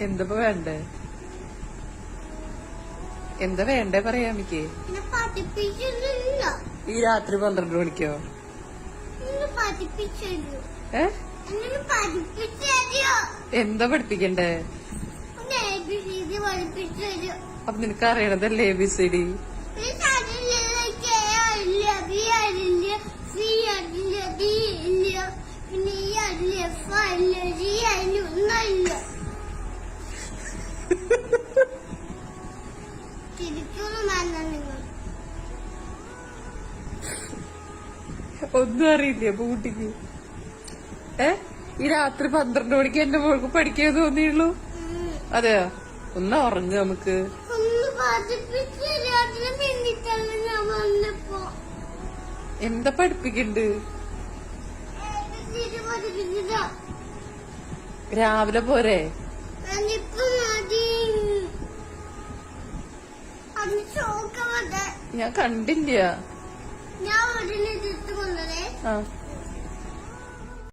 എന്താ വേണ്ടേ? എന്താ വേണ്ടേ പറയാ പഠിപ്പിച്ചില്ല ഈ രാത്രി പന്ത്രണ്ട് മണിക്കോ? എന്താ പഠിപ്പിക്കണ്ടേ? അപ്പൊ നിനക്ക് അറിയണതല്ലേ എ ബി സി ഡി പിന്നെ അതില്ല കെ അറിയില്ല ബി അറിയില്ല സി അറിയില്ല ഡി ഇല്ല പിന്നെ ഈ അറിയില്ല എഫ് അറിയില്ല ജി അറിയില്ല ഒന്നറിയില്ല ശരിക്കൊന്നും വേണ്ട നിങ്ങൾ ഒന്നും അറിയില്ല അപ്പൊ കുട്ടിക്ക് ഏ? ഈ രാത്രി പന്ത്രണ്ട് മണിക്ക് എന്റെ മോൾക്ക് പഠിക്കാൻ തോന്നിയുള്ളൂ. അതെയോ? ഒന്ന് ഉറങ്ങ നമുക്ക്. എന്താ പഠിപ്പിക്കണ്ട്? രാവിലെ പോരെ? ഞാൻ കണ്ടില്ല. ഞാൻ